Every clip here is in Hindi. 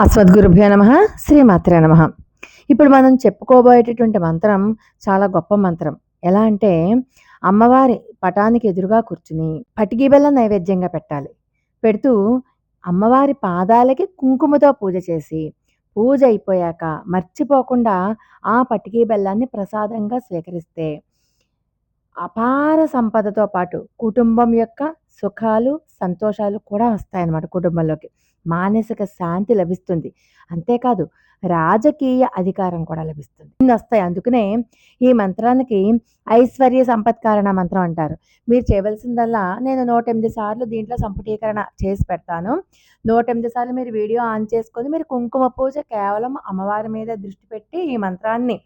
ఆస్మద్గురుభ్యో నమ శ్రీమాత్రే నమ. ఇప్పుడు మనం చెప్పుకోబోయేటటువంటి మంత్రం చాలా గొప్ప మంత్రం. ఎలా అంటే అమ్మవారి పటానికి ఎదురుగా కూర్చుని పటికి బెల్లం నైవేద్యంగా పెట్టాలి. పెడుతూ అమ్మవారి పాదాలకి కుంకుమతో పూజ చేసి పూజ అయిపోయాక మర్చిపోకుండా ఆ పటికీ బెల్లాన్ని ప్రసాదంగా స్వీకరిస్తే అపార సంపదతో పాటు కుటుంబం యొక్క సుఖాలు సంతోషాలు కూడా వస్తాయన్నమాట కుటుంబంలోకి. మానసిక శాంతి లభిస్తుంది. అంతేకాదు రాజకీయ అధికారం కూడా లభిస్తుంది. వస్తాయి. అందుకనే ఈ మంత్రానికి ఐశ్వర్య సంపత్కారణ మంత్రం అంటారు. మీరు చేయవలసిందల్లా నేను నూట ఎనిమిది సార్లు దీంట్లో సంపుటీకరణ చేసి పెడతాను. నూట ఎనిమిది సార్లు మీరు వీడియో ఆన్ చేసుకొని మీరు కుంకుమ పూజ కేవలం అమ్మవారి మీద దృష్టి పెట్టి ఈ మంత్రాన్ని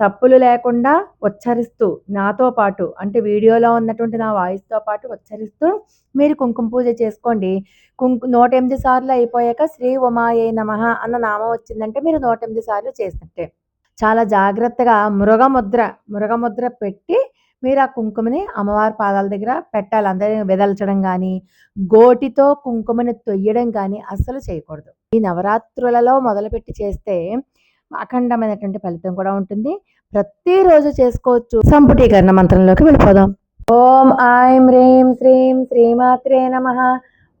తప్పులు లేకుండా ఉచ్చరిస్తూ నాతో పాటు అంటే వీడియోలో ఉన్నటువంటి నా వాయిస్తో పాటు ఉచ్చరిస్తూ మీరు కుంకుమ పూజ చేసుకోండి. కుంకు నూట ఎనిమిది సార్లు అయిపోయాక శ్రీ ఉమాయే నమ అన్న నామం వచ్చిందంటే మీరు నూట ఎనిమిది సార్లు చేసినట్టే. చాలా జాగ్రత్తగా మృగముద్ర మృగముద్ర పెట్టి మీరు ఆ కుంకుమని అమ్మవారి పాదాల దగ్గర పెట్టాలి. అందరినీ వెదల్చడం కానీ గోటితో కుంకుమని తొయ్యడం కానీ అస్సలు చేయకూడదు. ఈ నవరాత్రులలో మొదలుపెట్టి చేస్తే అఖండమైనటువంటి ఫలితం కూడా ఉంటుంది. ప్రతిరోజు చేసుకోవచ్చు. సంపుటీకరణ మంత్రంలోకి వెళ్ళిపోదాం. ఓం ఐం హ్రీం శ్రీం శ్రీమాత్రే నమ.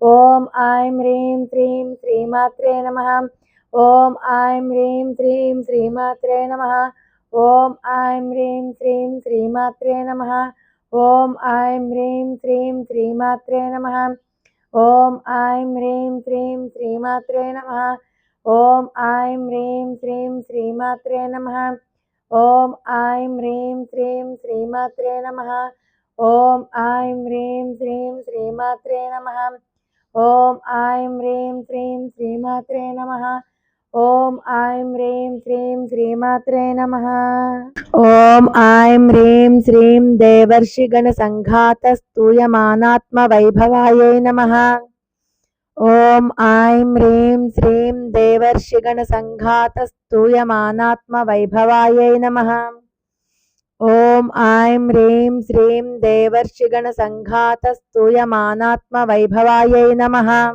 ఓం ఐం హ్రీం శ్రీం శ్రీమాత్రే నమ. ఓం ఐం హ్రీం శ్రీం శ్రీమాత్రే నమ. ఓం ఐం హ్రీం శ్రీం శ్రీమాత్రే నమ. ఓం ఐం హ్రీం శ్రీం శ్రీమాత్రే నమ. ఓం ఐం హ్రీం శ్రీం శ్రీమాత్రే నమ. ओम ऐं ह्रीं श्रीं श्रीमात्रे नमः। ओम ऐं ह्रीं श्रीं श्रीमात्रे नमः। ओम ऐं ह्रीं श्रीं श्रीमात्रे नमः। ओम ऐं ह्रीं श्रीं श्रीमात्रे नमः। ओम ऐं ह्रीं श्रीं श्रीमात्रे नमः। ॐ ऐं ह्रीं श्रीं देवर्षिगणसङ्घातस्तूयमानात्मवैभवायै नमः। ओम ऐं ह्रीं श्रीं देवर्षिगणसङ्घातस्तूयमानात्मवैभवायै नमः। ॐ ऐं ह्रीं श्रीं देवर्षिगणसङ्घातस्तूयमानात्मवैभवायै नमः।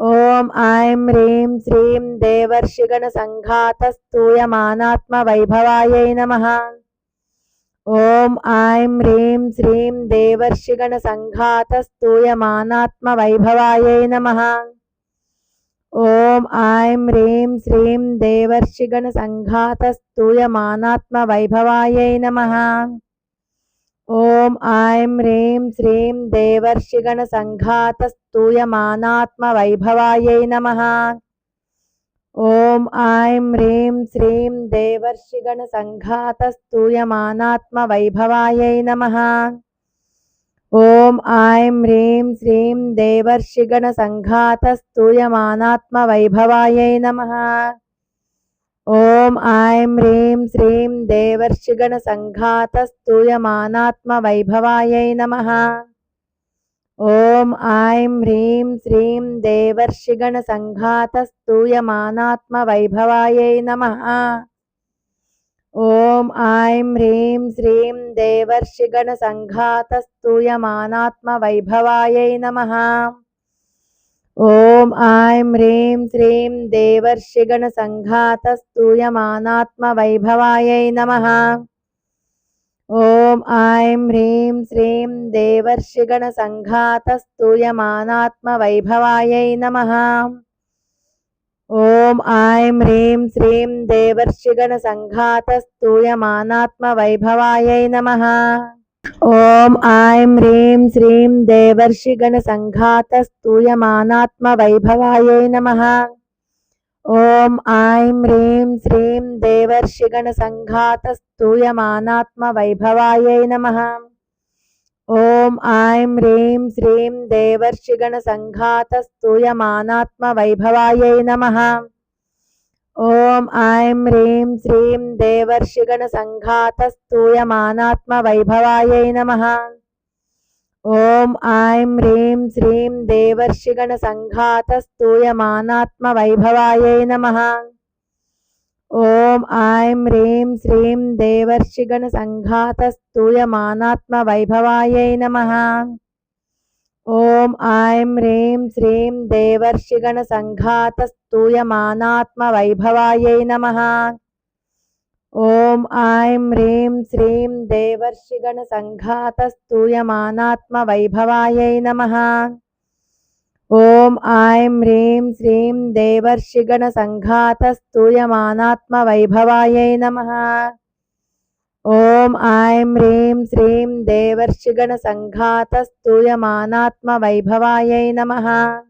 ॐ ऐं ह्रीं श्रीं देवर्षिगणसङ्घातस्तूयमानात्मवैभवायै नमः। ఓం ఐం హ్రీం శ్రీం దేవర్షిగణ సంఘాత స్తూయమానాత్మ వైభవాయై నమ. ఓం ఐం హ్రీం శ్రీం దేవర్షిగణ సంఘాత స్తూయమానాత్మ వైభవాయై నమ. ఓం ఐం హ్రీం శ్రీం దేవర్షిగణ సంఘాత స్తూయమానాత్మ వైభవాయై నమ. ॐ ऐं ह्रीं श्रीं देवर्षिगणसङ्घातस्तूयमानात्मवैभवायै नमः। ॐ ऐं ह्रीं श्रीं देवर्षिगणसङ्घातस्तूयमानात्मवैभवायै नमः। ॐ ऐं ह्रीं श्रीं देवर्षिगणसङ्घातस्तूयमानात्मवैभवायै नमः। ॐ ऐं ह्रीं श्रीं देवर्षिगणसङ्घातस्तूयमानात्मवैभवायै नमः। ॐ ऐं ह्रीं श्रीं देवर्षिगणसङ्घातस्तूयमानात्मवैभवायै नमः। ॐ ऐं ह्रीं श्रीं देवर्षिगणसङ्घातस्तूयमानात्मवैभवायै नमः। ॐ ऐं ह्रीं श्रीं देवर्षिगणसङ्घातस्तूयमानात्मवैभवायै नमः। ॐ ऐं ह्रीं श्रीं देवर्षिगणसङ्घातस्तूयमानात्मवैभवायै नमः। ॐ ऐं ह्रीं श्रीं देवर्षिगणसङ्घातस्तूयमानात्मवैभवायै नमः। ఓం ఐం హ్రీం శ్రీం దేవర్షిగణ సంఘాత స్తూయమానాత్మ వైభవాయై నమ. ఓం ఐం హ్రీం శ్రీం దేవర్షిగణ సంఘాత స్తూయమానాత్మ వైభవాయై నమ. ఓం ఐం హ్రీం శ్రీం దేవర్షిగణ సంఘాత స్తూయమానాత్మ వైభవాయై నమ. ॐ ऐं ह्रीं श्रीं देवर्षिगणसङ्घातस्तूयमानात्मवैभवायै नमः। ॐ ऐं ह्रीं श्रीं देवर्षिगणसङ्घातस्तूयमानात्मवैभवायै नमः। ॐ ऐं ह्रीं श्रीं देवर्षिगणसङ्घातस्तूयमानात्मवैभवायै नमः। ॐ ऐं ह्रीं श्रीं देवर्षिगणसङ्घातस्तूयमानात्मवैभवायै नमः। ॐ ऐं ह्रीं श्रीं देवर्षिगणसङ्घातस्तूयमानात्मवैभवायै नमः। ॐ ऐं ह्रीं श्रीं देवर्षिगणसङ्घातस्तूयमानात्मवैभवायै नमः।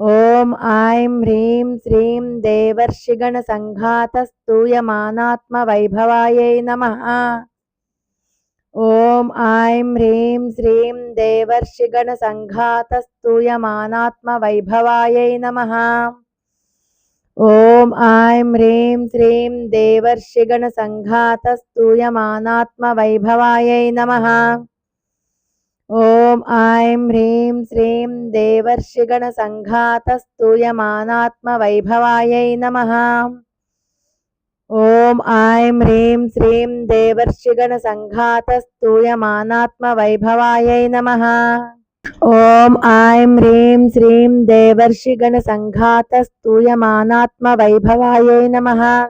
ॐ ऐं ह्रीं श्रीं देवर्षिगणसङ्घातस्तूयमानात्मवैभवायै नमः। ॐ ऐं ह्रीं श्रीं देवर्षिगणसङ्घातस्तूयमानात्मवैभवायै नमः। ॐ ऐं ह्रीं श्रीं देवर्षिगणसङ्घातस्तूयमानात्मवैभवायै नमः। ॐ ऐं ह्रीं श्रीं देवर्षिगणसङ्घातस्तूयमानात्मवैभवायै नमः। ॐ ऐं ह्रीं श्रीं देवर्षिगणसङ्घातस्तूयमानात्मवैभवायै नमः। ॐ ऐं ह्रीं श्रीं देवर्षिगणसङ्घातस्तूयमानात्मवैभवायै नमः।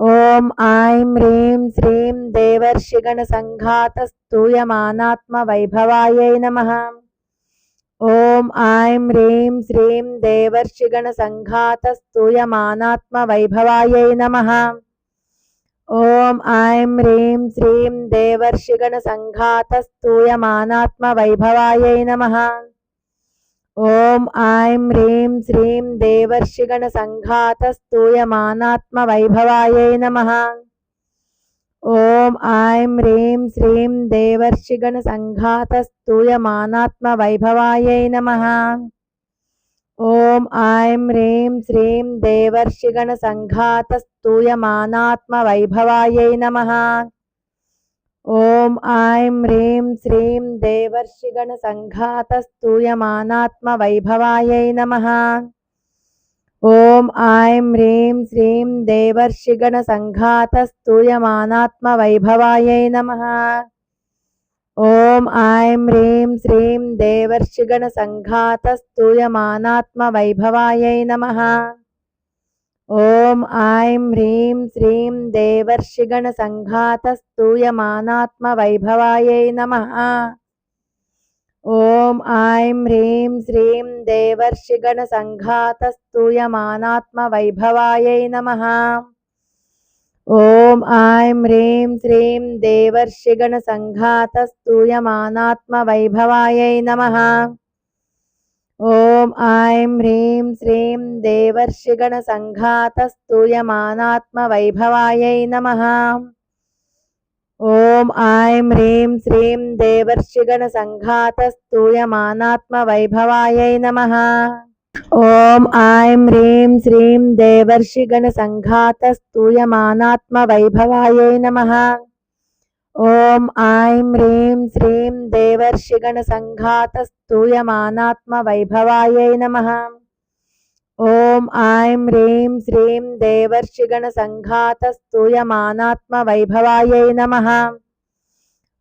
ॐ ऐं ह्रीं श्रीं देवर्षिगणसङ्घातस्तूयमानात्मवैभवायै नमः। ॐ ऐं ह्रीं श्रीं देवर्षिगणसङ्घातस्तूयमानात्मवैभवायै नमः। ॐ ऐं ह्रीं श्रीं देवर्षिगणसङ्घातस्तूयमानात्मवैभवायै नमः। ॐ ऐं ह्रीं श्रीं देवर्षिगणसङ्घातस्तूयमानात्मवैभवायै नमः ॐ ऐं ह्रीं श्रीं देवर्षिगणसङ्घातस्तूयमानात्मवैभवायै नमः ॐ ऐं ह्रीं श्रीं देवर्षिगणसङ्घातस्तूयमानात्मवैभवायै नमः ॐ ऐं ह्रीं श्रीं देवर्षिगणसङ्घातस्तूयमानात्मवैभवायै नमः ॐ ऐं ह्रीं श्रीं देवर्षिगणसङ्घातस्तूयमानात्मवैभवायै नमः। ॐ ऐं ह्रीं श्रीं देवर्षिगणसङ्घातस्तूयमानात्मवैभवायै नमः। ॐ ऐं ह्रीं श्रीं देवर्षिगणसङ्घातस्तूयमानात्मवैभवायै नमः। ॐ ऐं ह्रीं श्रीं देवर्षिगणसङ्घातस्तूयमानात्मवैभवायै नमः। ॐ ऐं ह्रीं श्रीं देवर्षिगणसङ्घातस्तूयमानात्मवैभवायै नमः। ॐ ऐं ह्रीं श्रीं देवर्षिगणसङ्घातस्तूयमानात्मवैभवायै नमः। ॐ ऐं ह्रीं श्रीं देवर्षिगणसङ्घातस्तूयमानात्मवैभवायै नमः। ॐ ऐं ह्रीं श्रीं देवर्षिगणसङ्घातस्तूयमानात्मवैभवायै नमः। ॐ ऐं ह्रीं श्रीं देवर्षिगणसङ्घातस्तूयमानात्मवैभवायै नमः। ॐ ऐं ह्रीं श्रीं देवर्षिगणसङ्घातस्तूयमानात्मवैभवायै नमः। ॐ ऐं ह्रीं श्रीं देवर्षिगणसङ्घातस्तूयमानात्मवैभवायै नमः।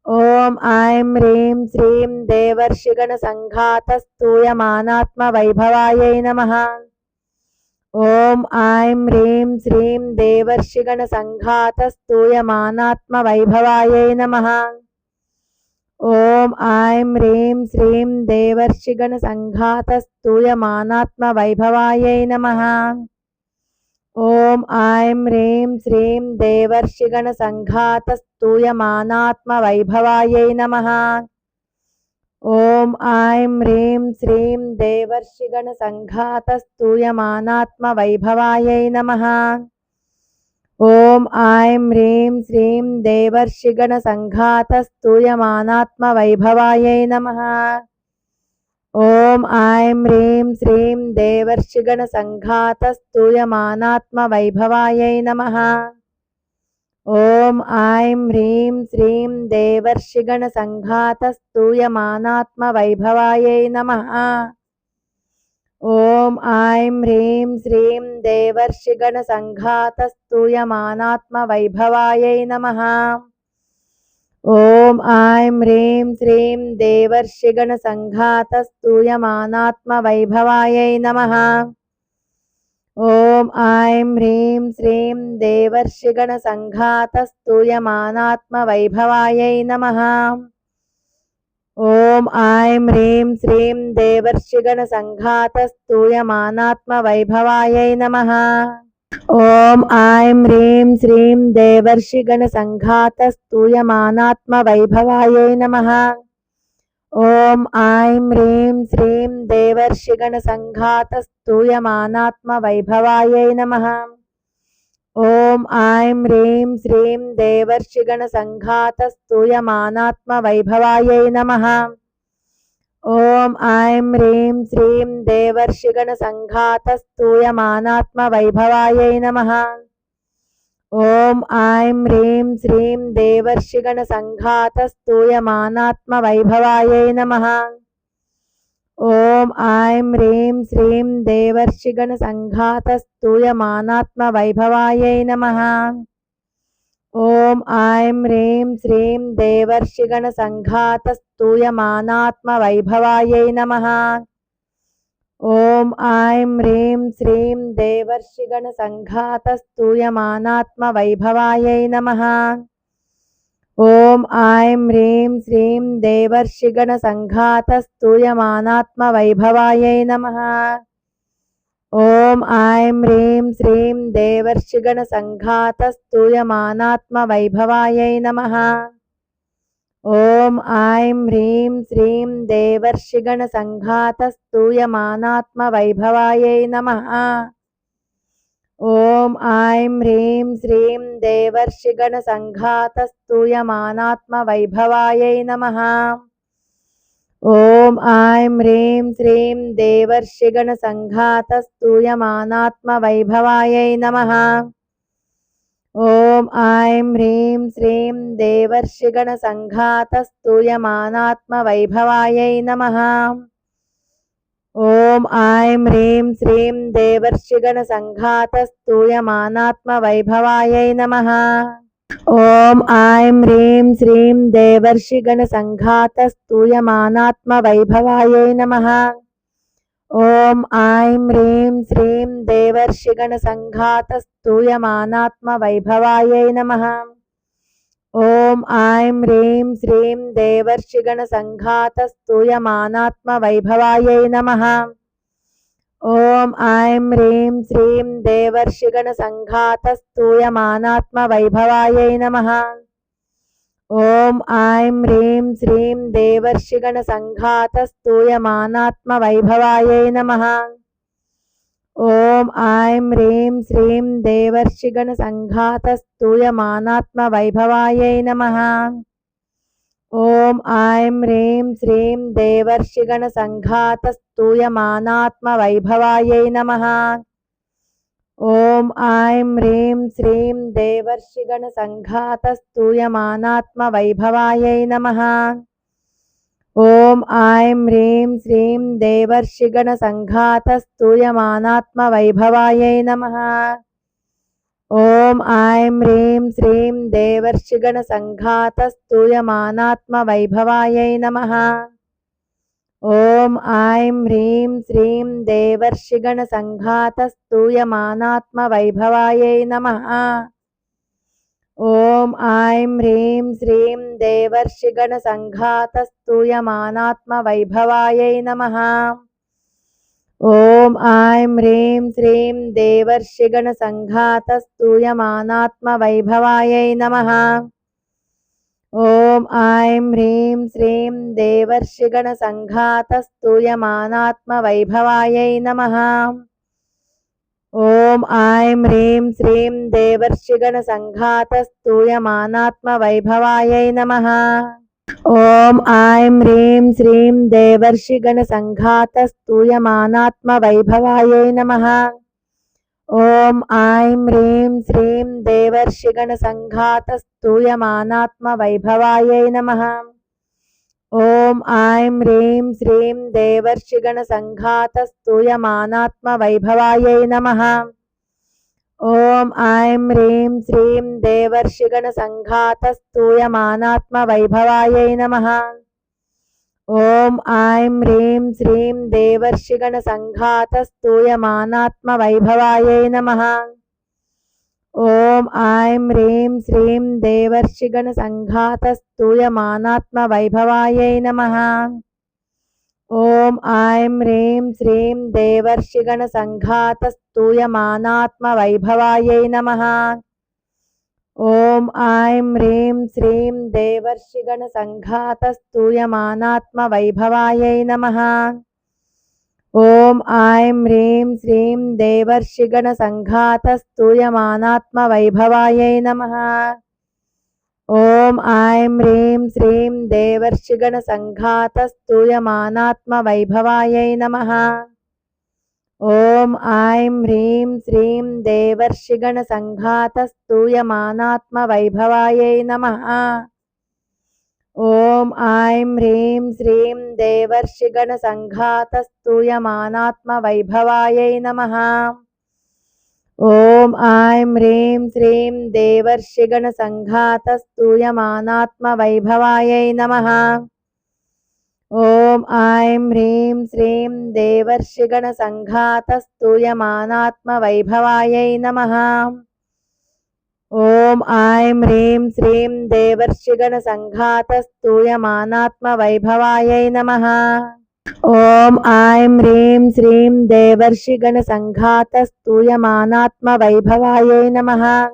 ॐ ऐं ह्रीं श्रीं देवर्षिगणसङ्घातस्तूयमानात्मवैभवायै नमः। ॐ ऐं ह्रीं श्रीं देवर्षिगणसङ्घातस्तूयमानात्मवैभवायै नमः ॐ ऐं ह्रीं श्रीं देवर्षिगणसङ्घातस्तूयमानात्मवैभवायै नमः ॐ ऐं ह्रीं श्रीं देवर्षिगणसङ्घातस्तूयमानात्मवैभवायै नमः ॐ ऐं ह्रीं श्रीं देवर्षिगणसङ्घातस्तूयमानात्मवैभवायै नमः ॐ ऐं ह्रीं श्रीं देवर्षिगणसङ्घातस्तूयमानात्मवैभवायै नमः। ॐ ऐं ह्रीं श्रीं देवर्षिगणसङ्घातस्तूयमानात्मवैभवायै नमः। ॐ ऐं ह्रीं श्रीं देवर्षिगणसङ्घातस्तूयमानात्मवैभवायै नमः। ॐ ऐं ह्रीं श्रीं देवर्षिगणसङ्घातस्तूयमानात्मवैभवायै नमः। ॐ ऐं ह्रीं श्रीं देवर्षिगणसङ्घातस्तूयमानात्मवैभवायै नमः। ॐ ऐं ह्रीं श्रीं देवर्षिगणसङ्घातस्तूयमानात्मवैभवायै नमः। ॐ ऐं ह्रीं श्रीं देवर्षिगणसङ्घातस्तूयमानात्मवैभवायै नमः। ॐ ऐं ह्रीं श्रीं देवर्षिगणसङ्घातस्तूयमानात्मवैभवायै नमः। ॐ ऐं ह्रीं श्रीं देवर्षिगणसङ्घातस्तूयमानात्मवैभवायै नमः। ॐ ऐं ह्रीं श्रीं देवर्षिगणसङ्घातस्तूयमानात्मवैभवायै नमः। ॐ ऐं ह्रीं श्रीं देवर्षिगणसङ्घातस्तूयमानात्मवैभवायै नमः। ॐ ऐं ह्रीं श्रीं देवर्षिगणसङ्घातस्तूयमानात्मवैभवायै नमः। ॐ ऐं ह्रीं श्रीं देवर्षिगणसङ्घातस्तूयमानात्मवैभवायै नमः ॐ ऐं ह्रीं श्रीं देवर्षिगणसङ्घातस्तूयमानात्मवैभवायै नमः ॐ ऐं ह्रीं श्रीं देवर्षिगणसङ्घातस्तूयमानात्मवैभवायै नमः ॐ ऐं ह्रीं श्रीं देवर्षिगणसङ्घातस्तूयमानात्मवैभवायै नमः ॐ ऐं ह्रीं श्रीं देवर्षिगणसङ्घातस्तूयमानात्मवैभवायै नमः। ॐ ऐं ह्रीं श्रीं देवर्षिगणसङ्घातस्तूयमानात्मवैभवायै नमः। ॐ ऐं ह्रीं श्रीं देवर्षिगणसङ्घातस्तूयमानात्मवैभवायै नमः। ॐ ऐं ह्रीं श्रीं देवर्षिगणसङ्घातस्तूयमानात्मवैभवायै नमः। ॐ ऐं ह्रीं श्रीं देवर्षिगणसङ्घातस्तूयमानात्मवैभवायै नमः। ॐ ऐं ह्रीं श्रीं देवर्षिगणसङ्घातस्तूयमानात्मवैभवायै नमः। ॐ ऐं ह्रीं श्रीं देवर्षिगणसङ्घातस्तूयमानात्मवैभवायै नमः। ॐ ऐं ह्रीं श्रीं देवर्षिगणसङ्घातस्तूयमानात्मवैभवायै नमः। ॐ ऐं ह्रीं श्रीं देवर्षिगणसङ्घातस्तूयमानात्मवैभवायै नमः। ॐ ऐं ह्रीं श्रीं देवर्षिगणसङ्घातस्तूयमानात्मवैभवायै नमः। ॐ ऐं ह्रीं श्रीं देवर्षिगणसङ्घातस्तूयमानात्मवैभवायै नमः। ॐ ऐं ह्रीं श्रीं देवर्षिगणसङ्घातस्तूयमानात्मवैभवायै नमः। ॐ ऐं ह्रीं श्रीं देवर्षिगणसङ्घातस्तूयमानात्मवैभवायै नमः ॐ ऐं ह्रीं श्रीं देवर्षिगणसङ्घातस्तूयमानात्मवैभवायै नमः ॐ ऐं ह्रीं श्रीं देवर्षिगणसङ्घातस्तूयमानात्मवैभवायै नमः ॐ ऐं ह्रीं श्रीं देवर्षिगणसङ्घातस्तूयमानात्मवैभवायै नमः ॐ ऐं ह्रीं श्रीं देवर्षिगणसङ्घातस्तूयमानात्मवैभवायै नमः। ॐ ऐं ह्रीं श्रीं देवर्षिगणसङ्घातस्तूयमानात्मवैभवायै नमः। ॐ ऐं ह्रीं श्रीं देवर्षिगणसङ्घातस्तूयमानात्मवैभवायै नमः। ॐ ऐं ह्रीं श्रीं देवर्षिगणसङ्घातस्तूयमानात्मवैभवायै नमः। ॐ ऐं ह्रीं श्रीं देवर्षिगणसङ्घातस्तूयमानात्मवैभवायै नमः। ॐ ऐं ह्रीं श्रीं देवर्षिगणसङ्घातस्तूयमानात्मवैभवायै नमः। ॐ ऐं ह्रीं श्रीं देवर्षिगणसङ्घातस्तूयमानात्मवैभवायै नमः। ॐ ऐं ह्रीं श्रीं देवर्षिगणसङ्घातस्तूयमानात्मवैभवायै नमः। ॐ ऐं ह्रीं श्रीं देवर्षिगणसङ्घातस्तूयमानात्मवैभवायै नमः। ॐ ऐं ह्रीं श्रीं देवर्षिगणसङ्घातस्तूयमानात्मवैभवायै नमः। ॐ ऐं ह्रीं श्रीं देवर्षिगणसङ्घातस्तूयमानात्मवैभवायै नमः। ॐ ऐं ह्रीं श्रीं देवर्षिगणसङ्घातस्तूयमानात्मवैभवायै नमः। ॐ ऐं ह्रीं श्रीं देवर्षिगणसङ्घातस्तूयमानात्मवैभवायै नमः। ॐ ऐं ह्रीं श्रीं देवर्षिगणसङ्घातस्तूयमानात्मवैभवायै नमः। ॐ ऐं ह्रीं श्रीं देवर्षिगणसङ्घातस्तूयमानात्मवैभवायै नमः। ॐ ऐं ह्रीं श्रीं देवर्षिगणसङ्घातस्तूयमानात्मवैभवायै नमः। ॐ ऐं ह्रीं श्रीं देवर्षिगणसङ्घातस्तूयमानात्मवैभवायै नमः। ॐ ऐं ह्रीं श्रीं देवर्षिगणसङ्घातस्तूयमानात्मवैभवायै नमः। ॐ ऐं ह्रीं श्रीं देवर्षिगणसङ्घातस्तूयमानात्मवैभवायै नमः। ॐ ऐं ह्रीं श्रीं देवर्षिगणसङ्घातस्तूयमानात्मवैभवायै नमः। ॐ ऐं ह्रीं श्रीं देवर्षिगणसङ्घातस्तूयमानात्मवैभवायै नमः। ॐ ऐं ह्रीं श्रीं देवर्षिगणसङ्घातस्तूयमानात्मवैभवायै नमः। ॐ ऐं ह्रीं श्रीं देवर्षिगणसङ्घातस्तूयमानात्मवैभवायै नमः। ॐ ऐं ह्रीं श्रीं देवर्षिगणसङ्घातस्तूयमानात्मवैभवायै नमः।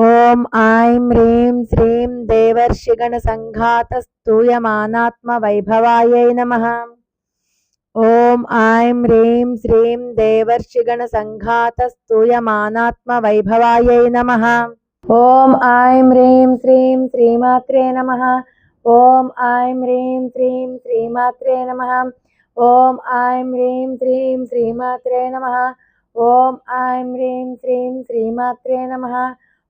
ॐ ऐं ह्रीं श्रीं देवर्षिगणसङ्घातस्तूयमानात्मवैभवायै नमः। ॐ ऐं ह्रीं श्रीं देवर्षिगणसङ्घातस्तूयमानात्मवैभवायै नमः। ॐ ऐं ह्रीं श्रीं श्रीमात्रे नमः। ॐ ऐं ह्रीं श्रीं श्रीमात्रे नमः। ॐ ऐं ह्रीं श्रीं श्रीमात्रे नमः। ॐ ऐं ह्रीं श्रीं श्रीमात्रे नमः।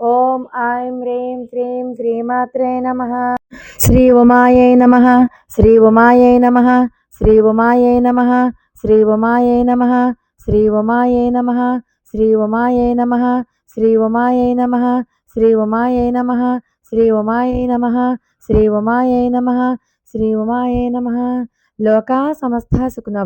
ఓం ఐం హ్రీం శ్రీం శ్రీమాత్రే నమ శ్రీ ఉమాయై నమ శ్రీ ఉమాయై నమ శ్రీ ఉమాయై నమ శ్రీ ఉమాయై నమ శ్రీ ఉమాయై నమ శ్రీ ఉమాయై నమ శ్రీ ఉమాయై నమ శ్రీ ఉమాయై నమ శ్రీ ఉమాయై నమ శ్రీ ఉమాయై నమ శ్రీ ఉమాయై నమ లోకా సమస్త సుఖినో